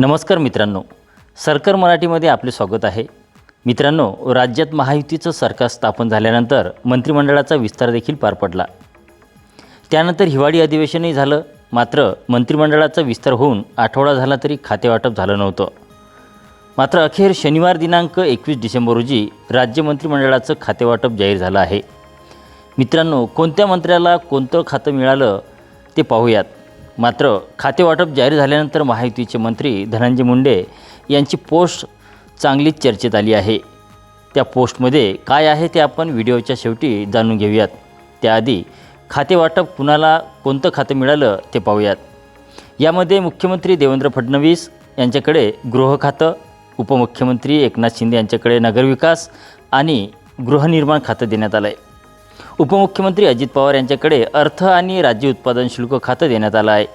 नमस्कार मित्रांनो सरकार मराठीमध्ये आपले स्वागत आहे. मित्रांनो राज्यात महायुतीचं सरकार स्थापन झाल्यानंतर मंत्रिमंडळाचा विस्तार देखील पार पडला. त्यानंतर हिवाळी अधिवेशनही झालं मात्र मंत्रिमंडळाचा विस्तार होऊन आठवडा झाला तरी खातेवाटप झालं नव्हतं. मात्र अखेर शनिवार दिनांक एकवीस डिसेंबर रोजी राज्य मंत्रिमंडळाचं खातेवाटप जाहीर झालं आहे. मित्रांनो कोणत्या मंत्र्याला कोणतं खातं मिळालं ते पाहूयात. मात्र खातेवाटप जाहीर झाल्यानंतर महायुतीचे मंत्री धनंजय मुंडे यांची पोस्ट चांगलीच चर्चेत आली आहे. त्या पोस्टमध्ये काय आहे ते आपण व्हिडिओच्या शेवटी जाणून घेऊयात. त्याआधी खातेवाटप कुणाला कोणतं खातं मिळालं ते पाहूयात. यामध्ये मुख्यमंत्री देवेंद्र फडणवीस यांच्याकडे गृह खातं उपमुख्यमंत्री एकनाथ शिंदे यांच्याकडे नगरविकास आणि गृहनिर्माण खातं देण्यात आलं आहे उपमुख्यमंत्री अजित पवार यांच्याकडे अर्थ आणि राज्य उत्पादन शुल्क खातं देण्यात आलं आहे.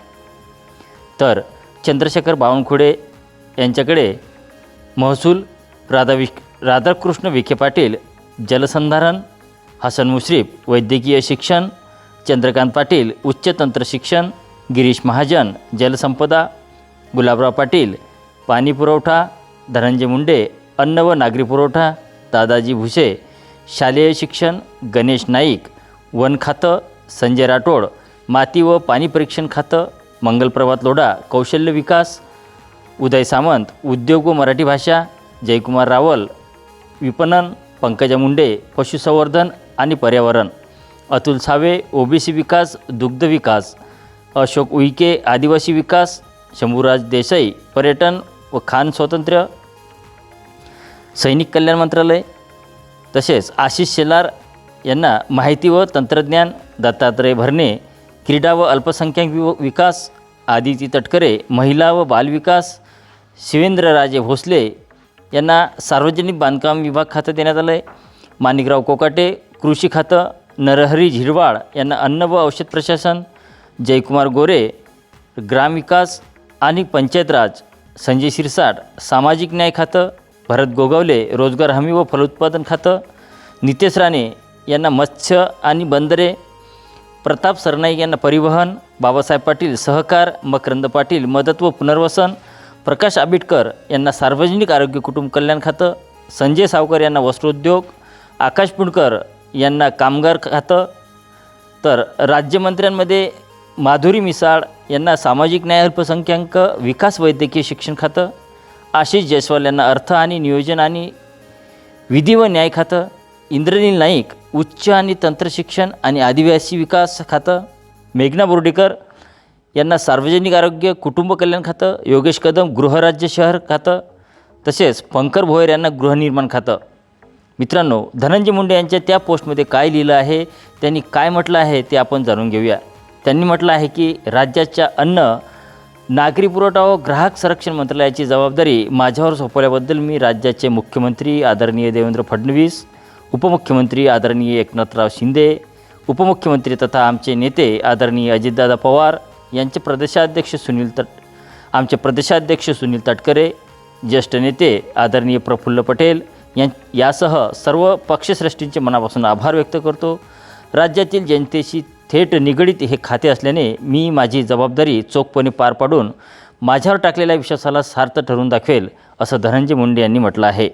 तर चंद्रशेखर बावनकुळे यांच्याकडे महसूल राधाविक राधाकृष्ण विखे पाटील जलसंधारण हसन मुश्रीफ वैद्यकीय शिक्षण चंद्रकांत पाटील उच्च तंत्रशिक्षण गिरीश महाजन जलसंपदा गुलाबराव पाटील पाणी पुरवठा धनंजय मुंडे अन्न व नागरी पुरवठा दादाजी भुसे शालेय शिक्षण गणेश नाईक वन खातं संजय राठोड माती व पाणी परीक्षण खातं मंगलप्रभात लोढा कौशल्य विकास उदय सामंत उद्योग व मराठी भाषा जयकुमार रावल विपणन पंकजा मुंडे पशुसंवर्धन आणि पर्यावरण अतुल सावे ओबीसी विकास दुग्ध विकास अशोक उईके आदिवासी विकास शंभूराज देसाई पर्यटन व खान स्वातंत्र्य सैनिक कल्याण मंत्रालय तसेच आशिष शेलार यांना माहिती व तंत्रज्ञान दत्तात्रय भरणे क्रीडा व अल्पसंख्याक विव विकास आदिती तटकरे महिला व बालविकास शिवेंद्रराजे भोसले यांना सार्वजनिक बांधकाम विभाग खातं देण्यात आलं आहे माणिकराव कोकाटे कृषी खातं नरहरी झिरवाळ यांना अन्न व औषध प्रशासन जयकुमार गोरे ग्रामविकास आणि पंचायत राज संजय शिरसाट सामाजिक न्याय खातं भरत गोगावले रोजगार हमी व फलोत्पादन खातं नितेश राणे यांना मत्स्य आणि बंदरे प्रताप सरनाईक यांना परिवहन बाबासाहेब पाटील सहकार मकरंद पाटील मदत व पुनर्वसन प्रकाश आंबेडकर यांना सार्वजनिक आरोग्य कुटुंब कल्याण खातं संजय सावकर यांना वस्त्रोद्योग आकाश पुणकर यांना कामगार खातं तर राज्यमंत्र्यांमध्ये माधुरी मिसाळ यांना सामाजिक न्याय अल्पसंख्याक विकास वैद्यकीय शिक्षण खातं आशिष जयस्वाल यांना अर्थ आणि नियोजन आणि विधी व न्याय खातं इंद्रनील नाईक उच्च आणि तंत्रशिक्षण आणि आदिवासी विकास खातं मेघना बोर्डीकर यांना सार्वजनिक आरोग्य कुटुंब कल्याण खातं योगेश कदम गृहराज्य शहर खातं तसेच पंकर भोयर यांना गृहनिर्माण खातं. मित्रांनो धनंजय मुंडे यांच्या त्या पोस्टमध्ये काय लिहिलं आहे त्यांनी काय म्हटलं आहे ते आपण जाणून घेऊया. त्यांनी म्हटलं आहे की राज्याच्या अन्न नागरी पुरवठा व ग्राहक संरक्षण मंत्रालयाची जबाबदारी माझ्यावर सोपवल्याबद्दल मी राज्याचे मुख्यमंत्री आदरणीय देवेंद्र फडणवीस उपमुख्यमंत्री आदरणीय एकनाथराव शिंदे उपमुख्यमंत्री तथा आमचे नेते आदरणीय अजितदादा पवार यांचे प्रदेशाध्यक्ष सुनील तट आमचे प्रदेशाध्यक्ष सुनील तटकरे ज्येष्ठ नेते आदरणीय प्रफुल्ल पटेल यां यासह सर्व पक्षश्रेष्ठींचे मनापासून आभार व्यक्त करतो. राज्यातील जनतेशी थेट निगडीत हे खाते असल्याने मी माझी जबाबदारी चोखपणे पार पाडून माझ्यावर टाकलेल्या विश्वासाला सार्थ ठरवून दाखवेल असं धनंजय मुंडे यांनी म्हटलं आहे.